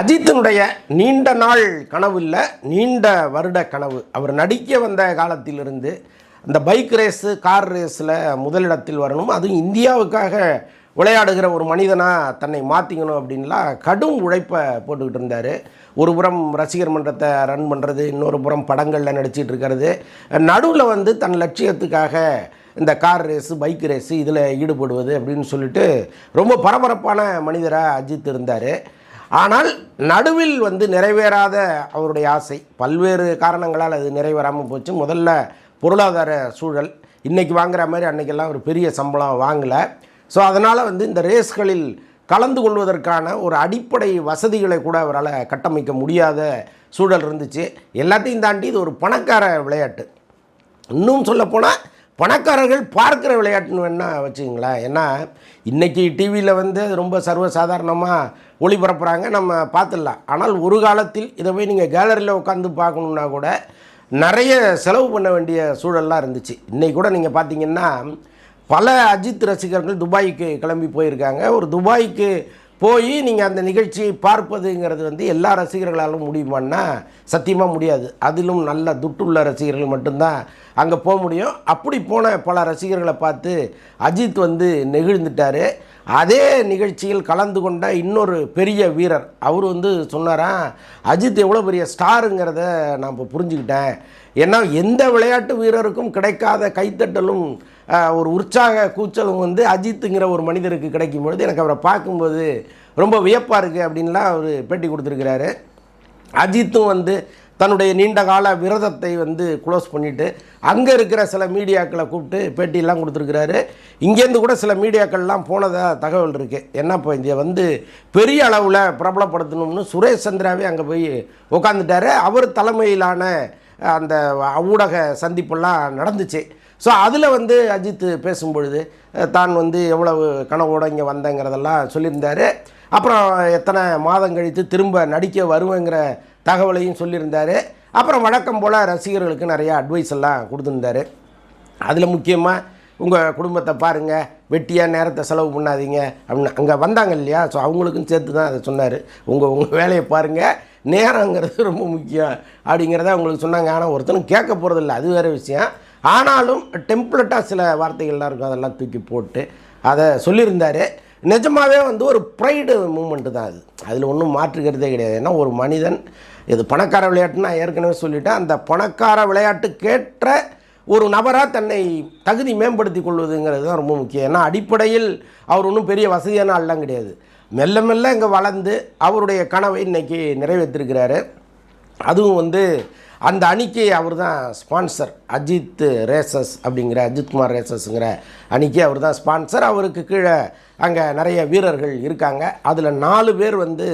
அஜித்தினுடைய நீண்ட நாள் கனவு இல்லை நீண்ட வருட கனவு. அவர் நடிக்க வந்த காலத்திலிருந்து அந்த பைக் ரேஸு கார் ரேஸில் முதலிடத்தில் வரணும். அதுவும் இந்தியாவுக்காக விளையாடுகிற ஒரு மனிதனாக தன்னை மாற்றிக்கணும் அப்படின்லாம் கடும் உழைப்பை போட்டுக்கிட்டு இருந்தார். ஒரு புறம் ரசிகர் மன்றத்தை ரன் பண்ணுறது இன்னொரு புறம் படங்களில் நடிச்சிட்டு இருக்கிறது. நடுவில் வந்து தன் லட்சியத்துக்காக இந்த கார் ரேஸு பைக் ரேஸு இதில் ஈடுபடுவது அப்படின்னு சொல்லிட்டு ரொம்ப பரபரப்பான மனிதராக அஜித் இருந்தார். ஆனால் நடுவில் வந்து நிறைவேறாத அவருடைய ஆசை. பல்வேறு காரணங்களால் அது நிறைவேறாமல் போச்சு. முதல்ல பொருளாதார சூழல். இன்றைக்கி வாங்குற மாதிரி அன்றைக்கெல்லாம் ஒரு பெரிய சம்பளம் வாங்கலை. ஸோ அதனால் வந்து இந்த ரேஸ்களில் கலந்து கொள்வதற்கான ஒரு அடிப்படை வசதிகளை கூட அவரால் கட்டமைக்க முடியாத சூழல் இருந்துச்சு. எல்லாத்தையும் தாண்டி இது ஒரு பணக்கார விளையாட்டு. இன்னும் சொல்லப்போனால் பணக்காரர்கள் பார்க்குற விளையாட்டுன்னு என்ன வச்சுங்களேன் ஏன்னா இன்றைக்கி டிவியில் வந்து அது ரொம்ப சர்வசாதாரணமாக ஒளிபரப்புகிறாங்க நம்ம பார்த்துடலாம். ஆனால் ஒரு காலத்தில் இதை போய் நீங்கள் கேலரியில் உட்காந்து பார்க்கணுன்னா கூட நிறைய செலவு பண்ண வேண்டிய சூழல்லாம் இருந்துச்சு. இன்றைக்கி கூட நீங்கள் பார்த்தீங்கன்னா பல அஜித் ரசிகர்கள் துபாய்க்கு கிளம்பி போயிருக்காங்க. ஒரு துபாய்க்கு போய் நீங்கள் அந்த நிகழ்ச்சியை பார்ப்பதுங்கிறது வந்து எல்லா ரசிகர்களாலும் முடியுமான்னா சத்தியமாக முடியாது. அதிலும் நல்ல துட்டுள்ள ரசிகர்கள் மட்டும்தான் அங்கே போக முடியும். அப்படி போன பல ரசிகர்களை பார்த்து அஜித் வந்து நெகிழ்ந்துட்டார். அதே நிகழ்ச்சியில் கலந்து கொண்ட இன்னொரு பெரிய வீரர் அவர் வந்து சொன்னாராம் அஜித் எவ்வளோ பெரிய ஸ்டாருங்கிறத நான் இப்போ புரிஞ்சுக்கிட்டேன். ஏன்னா எந்த விளையாட்டு வீரருக்கும் கிடைக்காத கைத்தட்டலும் ஒரு உற்சாக கூச்சலும் வந்து அஜித்துங்கிற ஒரு மனிதருக்கு கிடைக்கும் பொழுது எனக்கு அவரை பார்க்கும்போது ரொம்ப வியப்பாக இருக்குது அப்படின்லாம் அவர் பேட்டி கொடுத்துருக்கிறாரு. அஜித்தும் வந்து தன்னுடைய நீண்ட கால விரதத்தை வந்து க்ளோஸ் பண்ணிவிட்டு அங்கே இருக்கிற சில மீடியாக்களை கூப்பிட்டு பேட்டியெல்லாம் கொடுத்துருக்கிறாரு. இங்கேருந்து கூட சில மீடியாக்கள்லாம் போனதாக தகவல் இருக்குது என்ன இப்போ இதை வந்து பெரிய அளவில் பிரபலப்படுத்தணும்னு சுரேஷ் சந்திராவே அங்கே போய் உட்காந்துட்டாரு அவர் தலைமையிலான அந்த ஊடக சந்திப்பெல்லாம் நடந்துச்சு. ஸோ அதில் வந்து அஜித் பேசும்பொழுது தான் வந்து எவ்வளவு கனவோட இங்கே வந்தேங்கிறதெல்லாம் சொல்லியிருந்தாரு. அப்புறம் எத்தனை மாதம் கழித்து திரும்ப நடிக்க வருவேங்கிற தகவலையும் சொல்லியிருந்தாரு. அப்புறம் வழக்கம் போல் ரசிகர்களுக்கு நிறையா அட்வைஸ் எல்லாம் கொடுத்துருந்தாரு. அதில் முக்கியமாக உங்கள் குடும்பத்தை பாருங்கள் வெட்டியாக நேரத்தை செலவு பண்ணாதீங்க. அப்படின்னு அங்கே வந்தாங்க இல்லையா? ஸோ அவங்களுக்கும் சேர்த்து தான் அதை சொன்னார். உங்கள் உங்கள் வேலையை பாருங்கள் நேரங்கிறது ரொம்ப முக்கியம். அப்படிங்கிறத அவங்களுக்கு சொன்னாங்க. ஆனால் ஒருத்தனும் கேட்க போகிறதில்ல அது வேறு விஷயம். ஆனாலும் டெம்ப்ளட்டாக சில வார்த்தைகள்லாம் இருக்கும் அதெல்லாம் தூக்கி போட்டு அதை சொல்லியிருந்தார். நிஜமாகவே வந்து ஒரு ப்ரைடு மூமெண்ட்டு தான் அது. அதில் ஒன்றும் மாற்றுக்கிறதே கிடையாது. ஏன்னா ஒரு மனிதன் இது பணக்கார விளையாட்டுன்னு நான் ஏற்கனவே சொல்லிட்டேன். அந்த பணக்கார விளையாட்டுக்கேற்ற ஒரு நபராக தன்னை தகுதி மேம்படுத்தி கொள்வதுங்கிறது தான் ரொம்ப முக்கியம். ஏன்னா அடிப்படையில் அவர் ஒன்றும் பெரிய வசதியான ஆள்லாம் கிடையாது. மெல்ல மெல்ல இங்கே வளர்ந்து அவருடைய கனவை இன்றைக்கி நிறைவேற்றிருக்கிறாரு. அதுவும் வந்து அந்த அணிக்கு அவர் தான் ஸ்பான்சர் அஜித் ரேசஸ் அப்படிங்கிற அஜித்குமார் ரேசஸ்ங்கிற அணிக்கு அவர் தான் ஸ்பான்சர் அவருக்கு கீழே அங்கே நிறைய வீரர்கள் இருக்காங்க. அதில் நாலு பேர் வந்து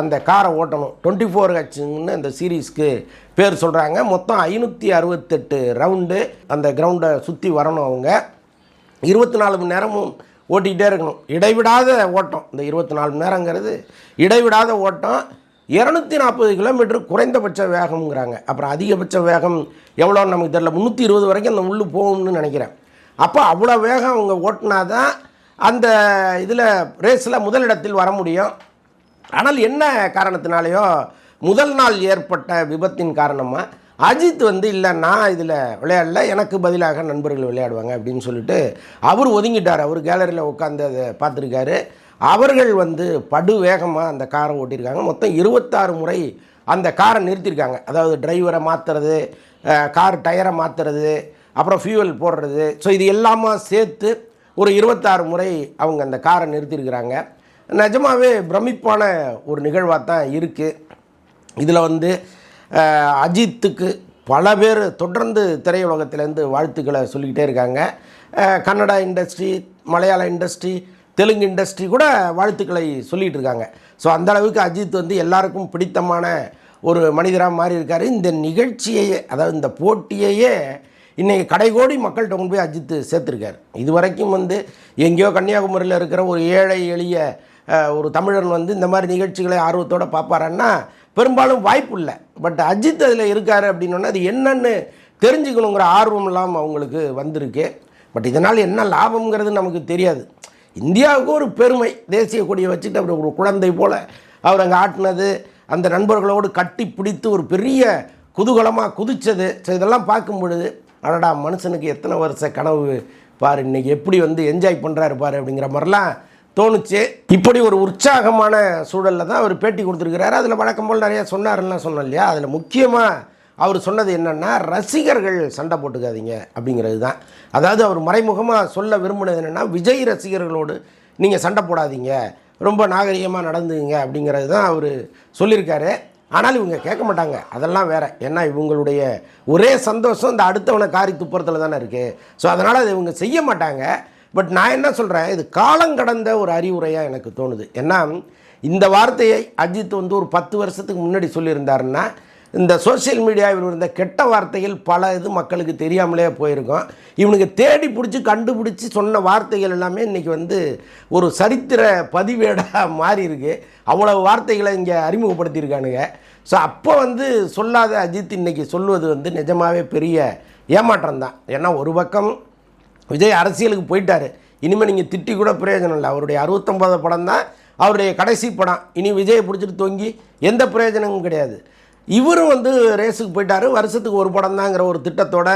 அந்த காரை ஓட்டணும். டுவெண்ட்டி ஃபோர் ஹெச்னு அந்த சீரீஸ்க்கு பேர் சொல்கிறாங்க மொத்தம் ஐநூற்றி அறுபத்தெட்டு ரவுண்டு அந்த கிரவுண்டை சுற்றி வரணும் அவங்க. இருபத்தி நாலு மணி நேரமும் ஓட்டிக்கிட்டே இருக்கணும். இடைவிடாத ஓட்டம். இந்த இருபத்தி நாலு மணி நேரங்கிறது இடைவிடாத ஓட்டம். இரநூத்தி நாற்பது கிலோமீட்டர் குறைந்தபட்ச வேகம்ங்கிறாங்க. அப்புறம் அதிகபட்ச வேகம் எவ்வளோன்னு நமக்கு தெரியல. முந்நூற்றி இருபது வரைக்கும் அந்த உள்ளு போகும்னு நினைக்கிறேன். அப்போ அவ்வளோ வேகம் அவங்க ஓட்டினா தான் அந்த இதில் ரேஸில் முதலிடத்தில் வர முடியும். ஆனால் என்ன காரணத்தினாலேயோ முதல் நாள் ஏற்பட்ட விபத்தின் காரணமாக அஜித் வந்து இல்லை நான் இதில் விளையாடல. எனக்கு பதிலாக நண்பர்கள் விளையாடுவாங்க அப்படின்னு சொல்லிட்டு அவர் ஒதுங்கிட்டார். அவர் கேலரியில் உட்காந்து அதை பார்த்துருக்காரு. அவர்கள் வந்து படு வேகமாக அந்த காரை ஓட்டியிருக்காங்க. மொத்தம் இருபத்தாறு முறை அந்த காரை நிறுத்தியிருக்காங்க. அதாவது டிரைவரை மாற்றுறது கார் டயரை மாற்றுறது அப்புறம் ஃபியூவல் போடுறது. ஸோ இது எல்லாமே சேர்த்து ஒரு இருபத்தாறு முறை அவங்க அந்த காரை நிறுத்தியிருக்கிறாங்க. நிஜமாவே பிரமிப்பான ஒரு நிகழ்வாக தான் இருக்குது இதில் வந்து அஜித்துக்கு பல பேர் தொடர்ந்து திரையுலகத்திலேருந்து வாழ்த்துக்களை சொல்லிக்கிட்டே இருக்காங்க. கன்னடா இண்டஸ்ட்ரி மலையாள இண்டஸ்ட்ரி தெலுங்கு இண்டஸ்ட்ரி கூட வாழ்த்துக்களை சொல்லிகிட்டு இருக்காங்க ஸோ அந்த அளவுக்கு அஜித் வந்து எல்லாருக்கும் பிடித்தமான ஒரு மனிதராக மாறி இருக்கார் இந்த நிகழ்ச்சியையே அதாவது இந்த போட்டியையே இன்றைக்கி கடைகோடி மக்கள்கிட்ட கொண்டு போய் அஜித் சேர்த்துருக்காரு. இது வரைக்கும் வந்து எங்கேயோ கன்னியாகுமரியில் இருக்கிற ஒரு ஏழை எளிய ஒரு தமிழன் வந்து இந்த மாதிரி நிகழ்ச்சிகளை ஆர்வத்தோடு பார்ப்பாரன்னா பெரும்பாலும் வாய்ப்பு இல்லை. பட் அஜித் அதில் இருக்கார் அப்படின்னோன்னா அது என்னன்னு தெரிஞ்சுக்கணுங்கிற ஆர்வம் இல்லாமல் அவங்களுக்கு வந்திருக்கு. பட் இதனால் என்ன லாபம்ங்கிறது நமக்கு தெரியாது. இந்தியாவுக்கு ஒரு பெருமை. தேசிய கொடியை வச்சுட்டு அவர் ஒரு குழந்தை போல் அவர் அங்கே ஆட்டினது அந்த நண்பர்களோடு கட்டி பிடித்து ஒரு பெரிய குதூகலமாக குதித்தது ஸோ இதெல்லாம் பார்க்கும் பொழுது அடடா மனுஷனுக்கு எத்தனை வருஷ கனவு பாரு இன்றைக்கி எப்படி வந்து என்ஜாய் பண்ணுறாரு பாரு அப்படிங்கிற மாதிரிலாம் தோணுச்சு. இப்படி ஒரு உற்சாகமான சூழலில் தான் அவர் பேட்டி கொடுத்துருக்கிறாரு. அதில் வழக்கம் போல் நிறையா சொன்னார்லாம் சொன்னோம் இல்லையா? அதில் முக்கியமாக அவர் சொன்னது என்னென்னா ரசிகர்கள் சண்டை போட்டுக்காதீங்க அப்படிங்கிறது தான். அதாவது அவர் மறைமுகமாக சொல்ல விரும்பினது என்னென்னா விஜய் ரசிகர்களோடு நீங்கள் சண்டை போடாதீங்க. ரொம்ப நாகரிகமாக நடந்துங்க அப்படிங்கிறது தான் அவர் சொல்லியிருக்காரு. ஆனால் இவங்க கேட்க மாட்டாங்க. அதெல்லாம் வேறு. ஏன்னா இவங்களுடைய ஒரே சந்தோஷம் இந்த அடுத்தவனை காரி துப்புறத்தில் தானே இருக்குது ஸோ அதனால் அதை இவங்க செய்ய மாட்டாங்க. பட் நான் என்ன சொல்கிறேன் இது காலங்கடந்த ஒரு அறிவுரையாக எனக்கு தோணுது. ஏன்னா இந்த வார்த்தையை அஜித் வந்து ஒரு பத்து வருஷத்துக்கு முன்னாடி சொல்லியிருந்தாருன்னா இந்த சோஷியல் மீடியாவில் இருந்த கெட்ட வார்த்தைகள் பல இது மக்களுக்கு தெரியாமலே போயிருக்கும். இவனுக்கு தேடி பிடிச்சி கண்டுபிடிச்சி சொன்ன வார்த்தைகள் எல்லாமே இன்றைக்கி வந்து ஒரு சரித்திர பதிவேடாக மாறி இருக்கு. அவ்வளவு வார்த்தைகளை இங்கே அறிமுகப்படுத்தியிருக்கானுங்க. ஸோ அப்போ வந்து சொல்லாத அஜித் இன்னைக்கு சொல்வது வந்து நிஜமாகவே பெரிய ஏமாற்றம் தான். ஏன்னா ஒரு பக்கம் விஜய் அரசியலுக்கு போயிட்டார். இனிமேல் நீங்கள் திட்டி கூட பிரயோஜனம் இல்லை. அவருடைய அறுபத்தொம்பது படம் தான் அவருடைய கடைசி படம். இனி விஜயை பிடிச்சிட்டு தொங்கி எந்த பிரயோஜனமும் கிடையாது. இவரும் வந்து ரேஸுக்கு போயிட்டாரு வருஷத்துக்கு ஒரு படம் தாங்கிற ஒரு திட்டத்தோட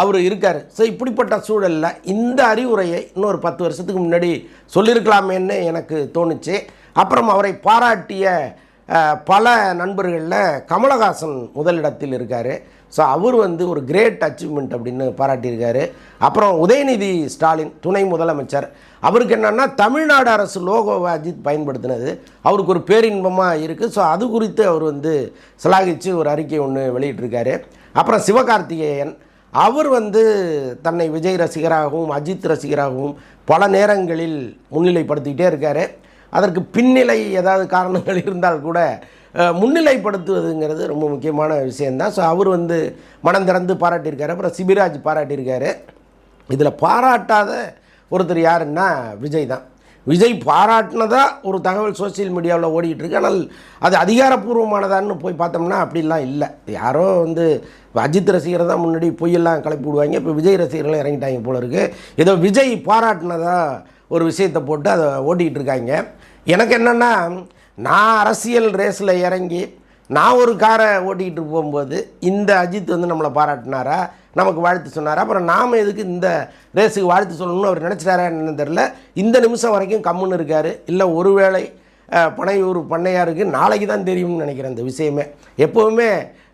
அவர் இருக்கார். ஸோ இப்படிப்பட்ட சூழலில் இந்த அறிவுரையை இன்னொரு பத்து வருஷத்துக்கு முன்னாடி சொல்லியிருக்கலாமேன்னு எனக்கு தோணுச்சு. அப்புறம் அவரை பாராட்டிய பல நண்பர்களில் கமலஹாசன் முதலிடத்தில் இருக்கார். ஸோ அவர் வந்து ஒரு கிரேட் அச்சீவ்மெண்ட் அப்படின்னு பாராட்டியிருக்காரு. அப்புறம் உதயநிதி ஸ்டாலின் துணை முதலமைச்சர். அவருக்கு என்னென்னா தமிழ்நாடு அரசு லோகோவை அஜித் பயன்படுத்தினது. அவருக்கு ஒரு பேரின்பமாக இருக்குது ஸோ அது குறித்து அவர் வந்து சிலாகிச்சு ஒரு அறிக்கை ஒன்று வெளியிட்டிருக்காரு. அப்புறம் சிவகார்த்திகேயன். அவர் வந்து தன்னை விஜய் ரசிகராகவும் அஜித் ரசிகராகவும் பல நேரங்களில் முன்னிலைப்படுத்திக்கிட்டே இருக்கார். அதற்கு பின்னிலை ஏதாவது காரணங்கள் இருந்தால் கூட முன்னிலைப்படுத்துவதுங்கிறது ரொம்ப முக்கியமான விஷயந்தான் ஸோ அவர் வந்து மனம் திறந்து பாராட்டியிருக்காரு. அப்புறம் சிபிராஜ் பாராட்டியிருக்காரு. இதில் பாராட்டாத ஒருத்தர் யாருன்னா விஜய் தான். விஜய் பாராட்டினதா ஒரு தகவல் சோஷியல் மீடியாவில் ஓடிட்டு இருக்கு ஆனால் அது அதிகாரப்பூர்வமானதான்னு போய் பார்த்தோம்னா அப்படிலாம் இல்லை. யாரோ வந்து அஜித் ரசிகரை தான் முன்னாடி பொய்யெல்லாம் கலப்பி விடுவாங்க. இப்போ விஜய் ரசிகர்களும் இறங்கிட்டாங்க போல இருக்கு. ஏதோ விஜய் பாராட்டினதாக ஒரு விஷயத்தை போட்டு அதை ஓட்டிகிட்டு இருக்காங்க எனக்கு என்னென்னா நான் அரசியல் ரேஸில் இறங்கி நான் ஒரு காரை ஓட்டிக்கிட்டு போகும்போது இந்த அஜித் வந்து நம்மளை பாராட்டினாரா? நமக்கு வாழ்த்து சொன்னாரா? அப்புறம் நாம் எதுக்கு இந்த ரேஸுக்கு வாழ்த்து சொல்லணும்னு அவர் நினச்சிட்டாரா என்னன்னு தெரில இந்த நிமிஷம் வரைக்கும் கம்முன்னு இருக்கார். இல்லை ஒருவேளை பனையூர் பண்ணையாருக்கு நாளைக்கு தான் தெரியும்னு நினைக்கிறேன் இந்த விஷயமே. எப்போவுமே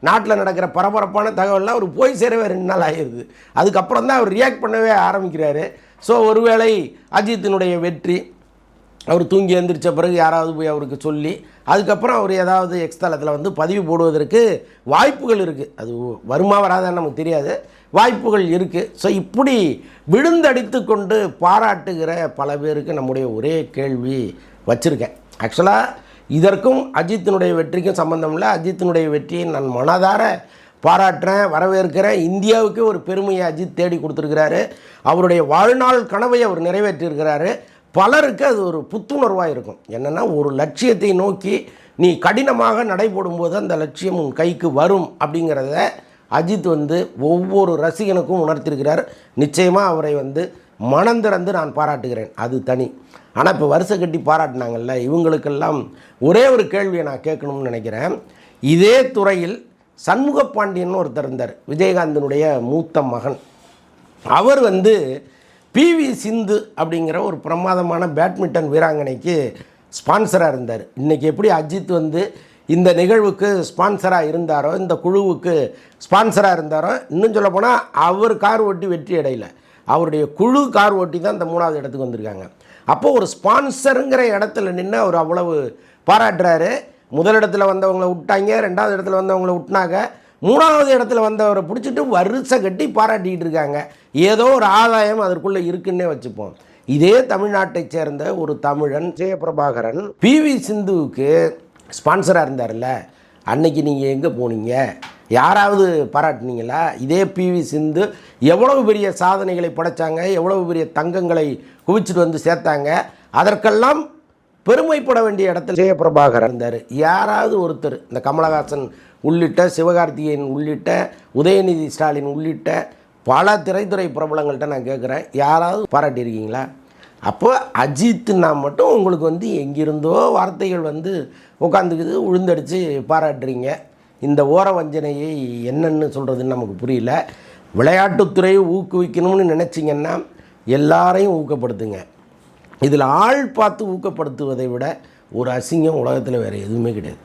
நாட்டில் நடக்கிற பரபரப்பான தகவல்லாம் அவர் போய் சேரவே ரெண்டு நாள் ஆகிடுது அதுக்கப்புறம் தான் அவர் ரியாக்ட் பண்ணவே ஆரம்பிக்கிறாரு. ஸோ ஒருவேளை அஜித்தினுடைய வெற்றி அவர் தூங்கி எந்திரிச்ச பிறகு யாராவது போய் அவருக்கு சொல்லி அதுக்கப்புறம் அவர் ஏதாவது எக்ஸ்தலத்தில் வந்து பதிவு போடுவதற்கு வாய்ப்புகள் இருக்குது அது வருமா வராதான்னு நமக்கு தெரியாது. வாய்ப்புகள் இருக்குது ஸோ இப்படி விழுந்தடித்து கொண்டு பாராட்டுகிற பல பேருக்கு நம்முடைய ஒரே கேள்வி வச்சுருக்கேன். ஆக்சுவலாக இதற்கும் அஜித்தினுடைய வெற்றிக்கும் சம்பந்தம் இல்லை. அஜித்தினுடைய வெற்றியை நான் மனதார பாராட்டுறேன் வரவேற்கிறேன். இந்தியாவுக்கு ஒரு பெருமையை அஜித் தேடி கொடுத்துருக்கிறாரு. அவருடைய வாழ்நாள் கனவை அவர் நிறைவேற்றியிருக்கிறாரு. பலருக்கு அது ஒரு புத்துணர்வாக இருக்கும். என்னென்னா ஒரு லட்சியத்தை நோக்கி நீ கடினமாக நடைபோடும்போது அந்த லட்சியம் உன் கைக்கு வரும் அப்படிங்கிறத அஜித் வந்து ஒவ்வொரு ரசிகனுக்கும் உணர்த்திருக்கிறார். நிச்சயமாக அவரை வந்து மனந்திறந்து நான் பாராட்டுகிறேன். அது தனி. ஆனால் இப்போ வருஷ கட்டி பாராட்டினாங்கல்ல இவங்களுக்கெல்லாம் ஒரே ஒரு கேள்வியை நான் கேட்கணும்னு நினைக்கிறேன். இதே துறையில் சண்முக பாண்டியன் ஒருத்தர் இருந்தார் விஜயகாந்தனுடைய மூத்த மகன். அவர் வந்து பிவி சிந்து அப்படிங்கிற ஒரு பிரமாதமான பேட்மிண்டன் வீராங்கனைக்கு ஸ்பான்சராக இருந்தார். இன்றைக்கி எப்படி அஜித் வந்து இந்த நிகழ்வுக்கு ஸ்பான்சராக இருந்தாரோ இந்த குழுவுக்கு ஸ்பான்சராக இருந்தாரோ இன்னும் சொல்லப்போனால் அவர் கார் ஓட்டி வெற்றி அடையலை. அவருடைய குழு கார் ஓட்டி தான் இந்த மூணாவது இடத்துக்கு வந்திருக்காங்க. அப்போது ஒரு ஸ்பான்சருங்கிற இடத்துல நின்று அவர் அவ்வளவு பாராட்டுறாரு. முதலிடத்தில் வந்தவங்கள விட்டாங்க ரெண்டாவது இடத்துல வந்தவங்கள விட்டினாங்க. மூணாவது இடத்துல வந்தவரை பிடிச்சிட்டு வருஷ கட்டி பாராட்டிக்கிட்டு இருக்காங்க. ஏதோ ஒரு ஆதாயம் அதற்குள்ளே இருக்குன்னே வச்சுப்போம். இதே தமிழ்நாட்டைச் சேர்ந்த ஒரு தமிழன் ஜெயபிரபாகரன் பிவி சிந்துவுக்கு ஸ்பான்சராக இருந்தார்ல. அன்னைக்கு நீங்கள் எங்கே போனீங்க? யாராவது பாராட்டினீங்களா? இதே பிவி சிந்து எவ்வளவு பெரிய சாதனைகளை படைச்சாங்க எவ்வளவு பெரிய தங்கங்களை குவிச்சிட்டு வந்து சேர்த்தாங்க. அதற்கெல்லாம் பெருமைப்பட வேண்டிய இடத்துல ஜெயபிரபாகர் இருந்தார். யாராவது ஒருத்தர் இந்த கமலஹாசன் உள்ளிட்ட சிவகார்த்திகேயன் உள்ளிட்ட உதயநிதி ஸ்டாலின் உள்ளிட்ட பல திரைத்துறை பிரபலங்கள்கிட்ட நான் கேட்குறேன் யாராவது பாராட்டியிருக்கீங்களா? அப்போ அஜித்னா மட்டும் உங்களுக்கு வந்து எங்கிருந்தோ வார்த்தைகள் வந்து உட்காந்துக்குது உழுந்தடிச்சு பாராட்டுறீங்க. இந்த ஓர வஞ்சனையை என்னென்னு சொல்கிறதுன்னு நமக்கு புரியல. விளையாட்டுத்துறையை ஊக்குவிக்கணும்னு நினச்சிங்கன்னா எல்லாரையும் ஊக்கப்படுத்துங்க. இதில் ஆள் பார்த்து ஊக்கப்படுத்துவதை விட ஒரு அசிங்கம் உலகத்தில் வேறு எதுவுமே கிடையாது.